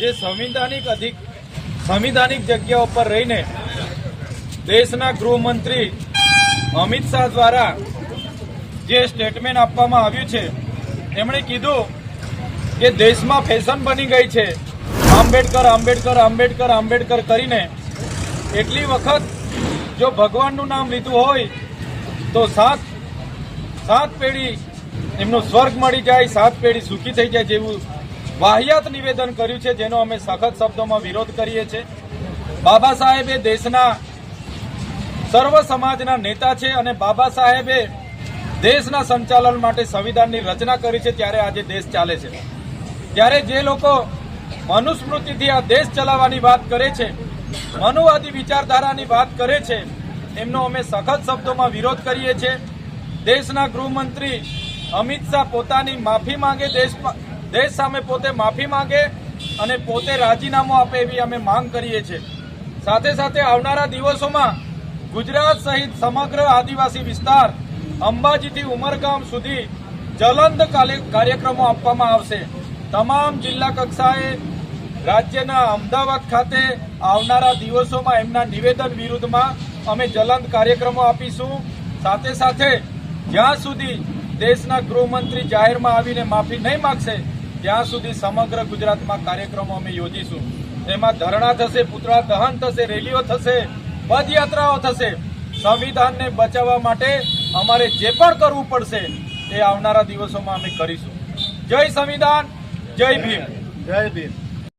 જે સંવિધાનિક અધિક, સંવિધાનિક જગ્યા ઉપર રહીને દેશના ગૃહમંત્રી અમિત શાહ દ્વારા જે સ્ટેટમેન્ટ આપવામાં આવ્યું છે, એમણે કીધું કે દેશમાં ફેશન બની ગઈ છે. આંબેડકર આંબેડકર આંબેડકર આંબેડકર કરીને એટલી વખત જો ભગવાનનું નામ લીધું હોય, તો સાત સાત પેઢી એમનું સ્વર્ગ મળી જાય, સાત પેઢી સુખી થઈ જાય જેવું વાહિયાત નિવેદન કર્યું છે, જેનો અમે સખત શબ્દોમાં વિરોધ કરીએ છીએ. બાબા સાહેબે દેશના સર્વ સમાજના નેતા છે અને બાબા સાહેબે દેશના સંચાલન માટે સંવિધાનની રચના કરી છે, ત્યારે આજે દેશ ચાલે છે. ત્યારે જે લોકો મનુસ્મૃતિથી આ દેશ ચલાવવાની વાત કરે છે, મનુવાદી વિચારધારાની વાત કરે છે, એમનો અમે સખત શબ્દોમાં વિરોધ કરીએ છીએ. દેશના ગૃહમંત્રી અમિત શાહ પોતાની માફી માંગે દેશ દેશ સામે પોતે માફી માંગે અને પોતે રાજીનામું આપે એવી અમે માંગ કરીએ છીએ. સાથે સાથે આવનારા દિવસોમાં ગુજરાત સહિત સમગ્ર આદિવાસી વિસ્તાર અંબાજીથી ઉમરગામ સુધી જલંદ કાર્યક્રમો આપવામાં આવશે. તમામ જિલ્લા કક્ષાએ રાજ્યના અમદાવાદ ખાતે આવનારા દિવસોમાં એમના નિવેદન વિરુદ્ધમાં અમે જલંદ કાર્યક્રમો આપીશું. સાથે સાથે જ્યાં સુધી દેશના ગૃહમંત્રી જાહેરમાં આવીને માફી નહીં માગશે ત્યાં સુધી સમગ્ર ગુજરાતમાં કાર્યક્રમો અમે યોજીશું. એમાં ધરણા થશે, પુતળા દહન થશે, રેલીઓ થશે, પદયાત્રાઓ થશે. સંવિધાનને બચાવવા માટે અમારે જે પણ કરવું પડશે એ આવનારા દિવસોમાં અમે કરીશું. જય સંવિધાન, જય ભીમ. જય ભીમ.